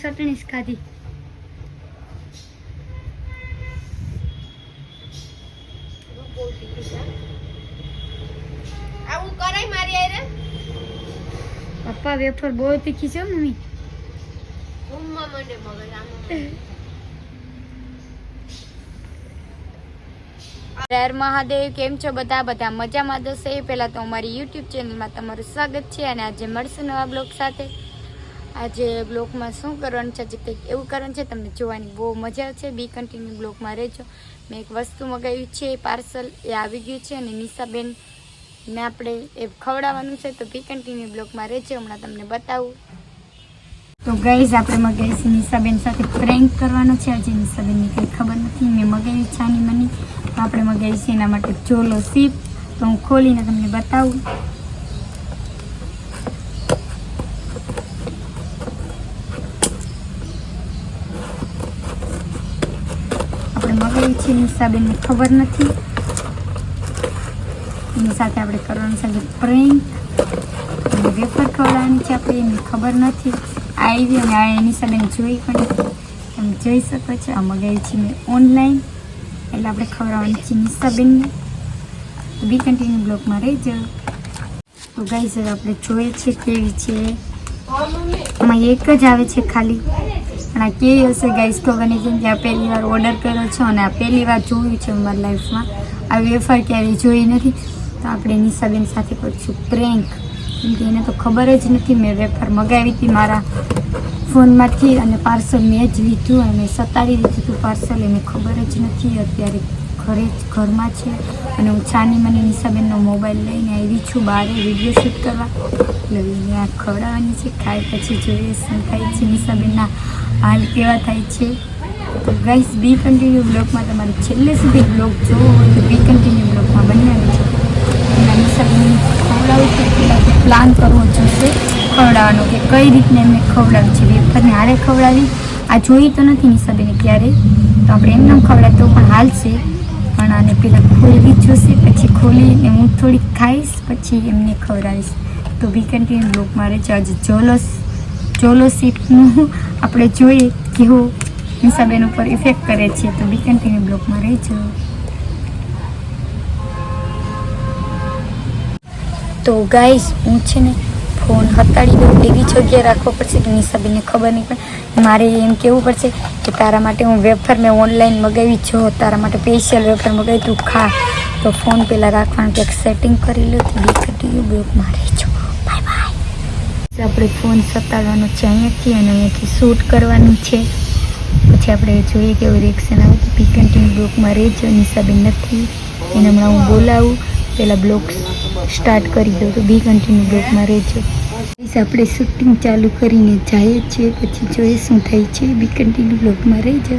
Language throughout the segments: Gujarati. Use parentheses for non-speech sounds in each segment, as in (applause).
ચટણી જ ખાધી આવું કરાય મારી આરે પપ્પા વેફર બહુ તીખી છે મમ્મી. ઊંઘમાં મને મગજ આમ. હર મહાદેવ કેમ છો બધા? બધા મજામાં જશે પહેલાં તો અમારી યુટ્યુબ ચેનલમાં તમારું સ્વાગત છે અને આજે મળશું નવા બ્લોગ સાથે. આજે બ્લોગમાં શું કરવાનું છે? આજે કંઈક એવું કરવાનું છે? તમને જોવાની બહુ મજા આવશે બી કન્ટિન્યુ બ્લોગમાં રહેજો. મેં એક વસ્તુ મગાવ્યું છે પાર્સલ, એ આવી ગયું છે અને નિશાબેન ને આપણે એ ખવડાવવાનું છે. તો બી કન્ટિન્યુ બ્લોગમાં રહેજો. હમણાં તમને બતાવું. તો ગઈઝ આપણે મગાવી છે નિશાબેન સાથે પ્રેન્ક કરવાનો છે. આજે નિશાબેનની કંઈ ખબર નથી. મેં મગાવી છાની મની. તો આપણે મગાવી છે એના માટે ચોલો સીપ. તો હું ખોલીને તમને બતાવું. છે નિશાબેનને ખબર નથી. એની સાથે આપણે કરવાનું છે પ્રેન્ક અને વેફર ખવડાવવાની છે આપણે, એની ખબર નથી. આવી અને આ એની સાથે જોઈ પણ તમે જોઈ શકો છો. આ મગાવી છે મેં ઓનલાઈન એટલે આપણે ખવડાવવાની છે નિશાબેનને બી કન્ટિન્યુ બ્લોકમાં રહેજો. તો ગાઈ સર આપણે જોઈએ છીએ કેવી છે. આમાં એક જ આવે છે ખાલી. અને આ કેવી હશે ગાઈસ ખબર નહીં કે આ પહેલી વાર ઓર્ડર કર્યો છે અને આ પહેલી વાર જોયું છે મારી લાઈફમાં આ વેફર ક્યારેય જોઈ નથી. તો આપણે નિશાબેન સાથે કરીશું પ્રેન્ક કેમ કે એને તો ખબર જ નથી, મેં વેફર મગાવી હતી મારા ફોનમાંથી અને પાર્સલ મેં જ લીધું અને સતાડી દીધું હતું પાર્સલ એને ખબર જ નથી અત્યારે. ઘરે જ ઘરમાં છે અને હું છાની મને નિશાબેનનો મોબાઈલ લઈને આવી છું બહારે વીડિયો શૂટ કરવા. એટલે આ ખવડાવવાની છે, ખાય પછી જોઈએ શું થાય છે. નિશાબેનના હાલ કેવા થાય છે. તો ગાઈસ બી કન્ટિન્યુ બ્લોગમાં તમારે છેલ્લે સુધી બ્લોગ જોવો હોય તો બી કન્ટિન્યુ બ્લોગમાં બનાવી છે નિશાબેન ખવડાવું છે પ્લાન કરવો જોઈશે ખવડાવવાનો કે કઈ રીતને એમને ખવડાવી છે. વેફરને હારે ખવડાવી. આ જોઈ તો નથી નિશાબેને ક્યારે. તો આપણે એમને એમ ખવડાવી તો પણ હાલશે. પણ આને પહેલાં ખોલવી જોઈશે પછી ખોલીને હું થોડીક ખાઈશ, પછી એમને ખવડાવીશ. તો બી કન્ટિન્યુ મારે રહેજો આજે જોલોસ જોલો સીટનું આપણે જોઈએ કેવો નિશાબેન ઉપર ઇફેક્ટ કરે છે. તો બી કન્ટિન્યુ બ્લોકમાં રહેજો તો ગાઈસ હું છે ને ફોન હતાડી દઉં એવી જગ્યાએ રાખવો પડશે કે નિશાબેનને ખબર નહીં પડે. મારે એમ કહેવું પડશે કે તારા માટે હું વેફર મેં ઓનલાઈન મગાવી જો તારા માટે સ્પેશિયલ વેફર મગાવી તું ખા. તો ફોન પહેલાં રાખવાનું, કંઈક સેટિંગ કરી લો, તો બી બ્લોગમાં રહેજો બાય બાય આપણે ફોન સતાડવાનો છે અહીંયાથી અને અહીંયાથી શૂટ કરવાનું છે. પછી આપણે જોઈએ કેવું રિએક્શન આવે તો પીકન્ટીન બ્લોકમાં રહેજો, નિશાબેન નથી. એને હમણાં હું બોલાવું. પહેલાં બ્લોગ સ્ટાર્ટ કરી દઉં તો બી કન્ટિન્યુ બ્લોકમાં રહેજો આપણે શૂટિંગ ચાલુ કરીને જઈએ છીએ પછી જોઈએ શું થાય છે. બી કન્ટિન્યુ બ્લોકમાં રહેજો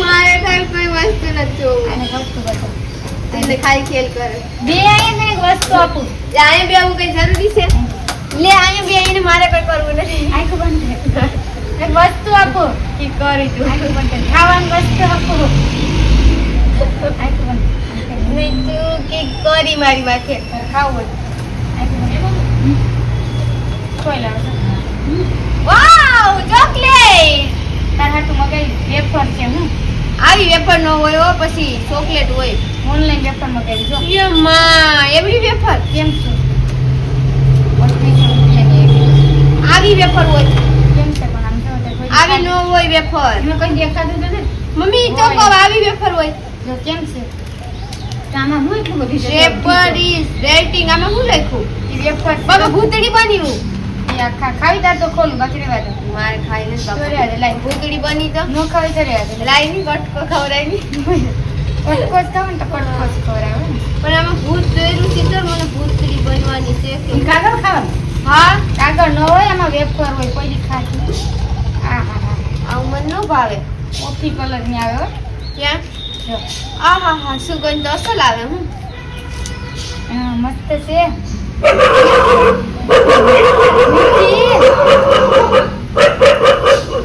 મારે કઈ કોઈ વસ્તુ નથી જોવું. એટલે ખાલી ખેલ કરે. બે આયા એક વસ્તુ આપું. લે અહીંયા બે આવું કઈ જરૂરી છે? લે અહીંયા બે આવીને મારે કઈ કરવું નથી. આખું બંધ વસ્તુ આપો કી કરી તું આખું બંધ વસ્તુ કી કરી મારી માથે. ખાવું? Wow chocolate! તાર હાટું મગાવી વેફર છે હું આવી વેફર ન હોય હો પછી ચોકલેટ હોય. ઓનલાઈન વેફર મગાવી જો. યમ્મા એવડી વેફર? કેમ છું. આવી વેફર હોય કેમ છે પણ આમ જો તો કોઈ આવી ન હોય વેફર. એમાં કઈ દેખાતું નથી. મમ્મી તો કહો આવી વેફર હોય. જો કેમ છે? તો આમાં હું એટલું બધું છે ઇઝ રેટિંગ આમાં હું લખ્યું એ વેફર બાબા ભૂતડી બની હું એ આ ખાવી તાર તો ખોલું બાકી રહેવા દો. મારે ખાઈ નથી તો. લાઈ ભૂતડી બની તો? ન ખાવી તો રહેવા દે. લાઈ ની ની. કટકો જ ખાવ ને તો કટકો જ ખવડાવે પણ આમાં ભૂત જોયેલું છે તો મને ભૂતડી બનવાની છે કાગળ ખાવાનું? હા. કાગળ ન હોય આમાં વેફર હોય કોઈ ખાતી સારું ભાવે કોફી કલરની આવે ક્યાં? આ હા હા સુગંધ અસલ આવે હું. મસ્ત છે.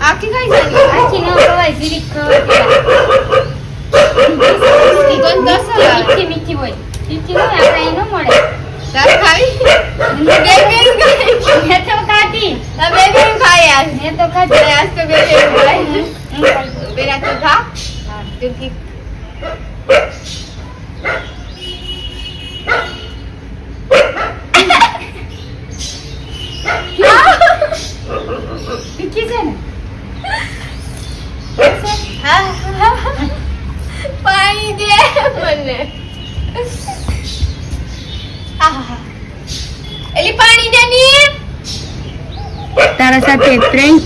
આખી કઈ સારી ના ખવાય જીરીક ખવાય સુગંધ અસલ મીઠી મીઠી હોય. મીઠી હોય આપણે એ ન મળે. ગાય ખાવી? બે બેરું ખાય મેં તો ખાતી બે બેરું ખાય. આજ મેં તો ખાતી આજ તો બે બેરું ખાય બેરા તો ખા. क्योंकि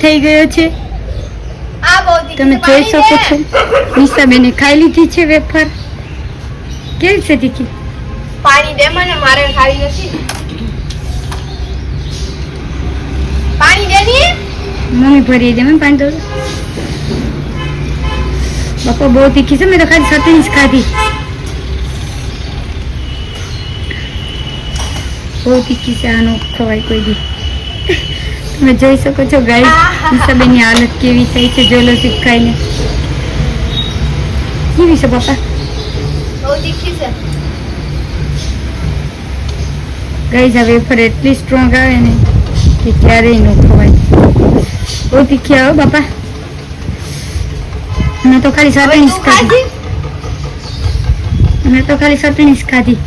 થઈ ગયો છે? આ બહુ તમે જોઈ શકો છો. નિશાબેને ખાઈ લીધી છે વેફર. કેવી છે તીખી પાણી દે મને મારે ખાવી નથી. પાણી દે ની? મમ્મી ભરી દે મને પાણી દો. બાપા બહુ તીખી છે મેં તો ખાલી ચટણી જ ખાધી. બહુ તીખી છે આનો ખવાય કોઈ દી. તમે જોઈ શકો છો ગાઈ નિશાબેનની હાલત કેવી થઈ છે જોલો લો ખાઈને. કેવી છે પપ્પા? ગાઈઝ હવે વેફર એટલી સ્ટ્રોંગ આવે ને કે ક્યારેય ન ખવાય. બહુ તીખી આવે બાપા મેં તો ખાલી સાથે જ ખાધી. મેં તો ખાલી સાથે જ ખાધી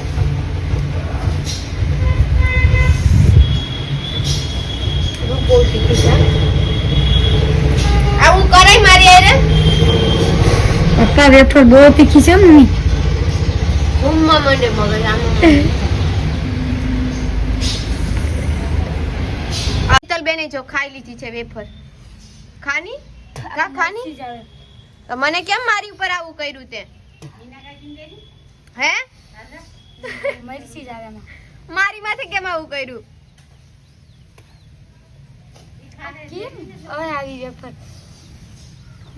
બહુ તીખી છે આવું કરાય મારી હારે પપ્પા વેફર બહુ તીખી છે મમ્મી ઘૂમવા માંડે મગજ આમ બેને જો ખાઈ લીધી છે વેફર ખાની કા ખાની તો મને કેમ મારી ઉપર આવું કર્યું તે હે મારી માથે કેમ આવું કર્યું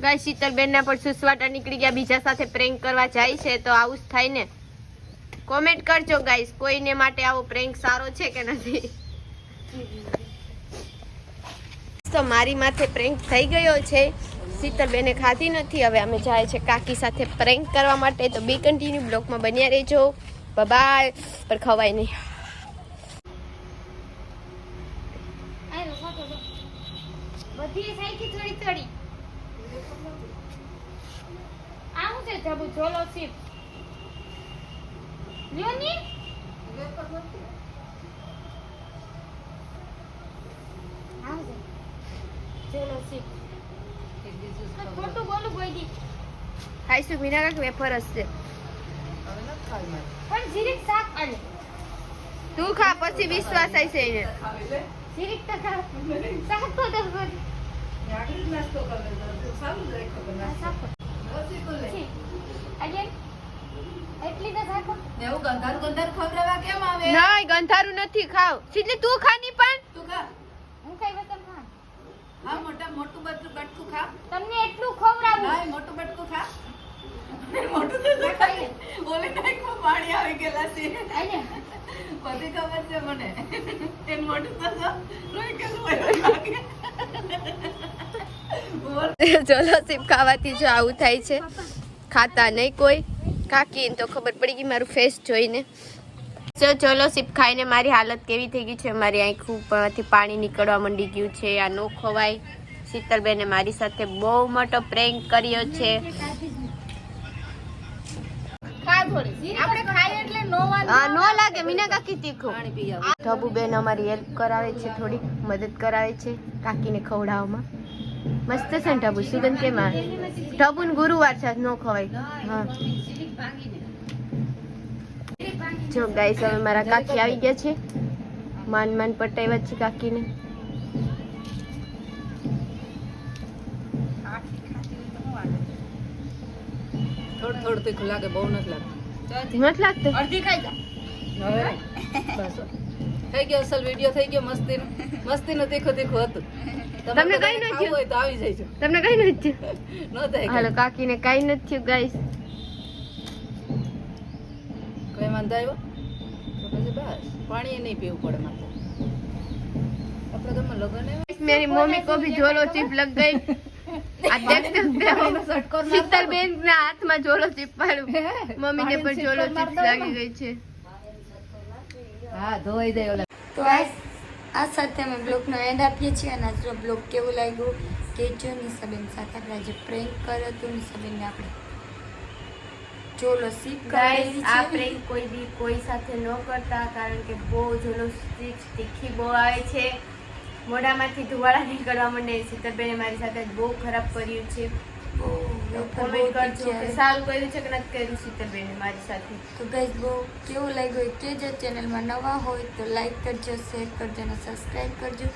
ગાય શીતલબેન ના પણ સુસવાટા નીકળી ગયા. બીજા સાથે પ્રેન્ક કરવા જાય છે, તો આવું જ થાય ને. કોમેન્ટ કરજો ગાઈસ, કોઈને માટે આવો પ્રેન્ક સારો છે કે નથી? તો મારી માથે પ્રેન્ક થઈ ગયો છે. શીતલબેને ખાધી નથી, હવે અમે જાય છે કાકી સાથે પ્રેન્ક કરવા માટે. તો બી કન્ટિન્યુ બ્લોકમાં બન્યા રહેજો. બાય પર ખવાય નહીં બધી સાઈથી થોડી થોડી આવું છે જબુ ચોલો સીપ લ્યો ની. આવું છે ચોલો સીપ ખોટું બોલું કોઈ દી. ખાઈશું મીના કાંઈક વેફર હશે પણ જીરીક શાક આલે. તું ખા પછી વિશ્વાસ આવશે એને જીરીક તો ખા. શાક તો એવું ગંધારું નથી ખાવ. સીધલી તું ખાની પણ તું ખા હું કઈ બતમ ખા હા મોટા મોટું બધું બટકું ખા તમને એટલું ખવડાવું. નહીં મોટું બટકું ખા મોટું તો ખાય ઓલે પાણી આવી ગયેલા છે બધી ખબર છે મને. એન મોટું તો રોઈ બોલ. (laughs) (laughs) ચલો સીપ ખાવાથી જો આવું થાય છે. ખાતા નહીં કોઈ. કાકી તો ખબર પડી ગઈ મારું ફેસ જોઈને. જો ચલો સીપ ખાઈને મારી હાલત કેવી થઈ ગઈ છે? મારી આંખ ઉપરથી પાણી નીકળવા માંડી ગયું છે. આ નો ખવાય. શીતલબેને મારી સાથે બહુ મોટો પ્રેન્ક કર્યો છે. થોડી આપણે ખાઈએ એટલે નો આ નો લાગે મીના કાકી તીખું. પાણી પી આવ. ધબુ બેન અમારી હેલ્પ કરાવે છે થોડી મદદ કરાવે છે કાકીને ખવડાવવામાં. મસ્ત છે ને ઢબુ સુગંધ કેમ આવે? ઢબુ ને ગુરુવાર છે નો ખવાય. હા. જો ગાઈસ હવે મારા કાકી આવી ગયા છે. માન માન પટાવ્યા છે કાકીને. થોડું થોડું તીખું લાગે બહુ નથી લાગતું. નથી લાગતું. અડધી ખાઈ જા. હવે થઈ ગયો અસલ વિડિયો થઈ ગયો મસ્તીનો. મસ્તીનો દેખો દેખો હતું. (laughs) તમને કઈ નથી થયું હોય તો આવી જજો તમને કઈ ન ન થાય હાલો કાકીને કઈ ન ગાઈસ કોઈ વાંધો આવ્યો? પછી બસ પાણી નહીં પીવું પડે મારે આપણે તમે લગન મેરી મમ્મી કો જોલો ચીપ લગ ગઈ શીતલબેન ના હાથમાં જોલો ચીપ મમ્મી ને પણ જોલો ચીપ લાગી ગઈ છે. હા ધોઈ દે ઓલા. તો આ સાથે અમે બ્લોગનો એન્ડ આપીએ છીએ અને આજનો બ્લોગ કેવું લાગ્યું? કેજો નિશાબેન સાથે આપણે આજે પ્રેન્ક કર્યો હતો. નિશાબેનને આપણે જોલો સીપ કરેલી આ પ્રેન્ક કોઈ બી કોઈ સાથે ન કરતા કારણ કે બહુ જોલો સ્ટીક તીખી બહુ આવે છે. મોઢામાંથી ધુવાળા નીકળવા માંડે શીતલબેને મારી સાથે બહુ ખરાબ કર્યું છે. કોમેન્ટ કરજો કે સારું કર્યું છે કે નથી કર્યું શીતલબેને મારી સાથે. તો બહુ કેવું લાગ્યું? કે જે ચેનલમાં નવા હોય તો લાઈક કરજો શેર કરજો અને સબસ્ક્રાઈબ કરજો.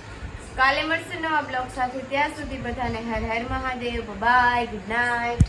કાલે મળશે નવા બ્લોગ સાથે. ત્યાં સુધી બધાને Har Har Mahadev. Bye good night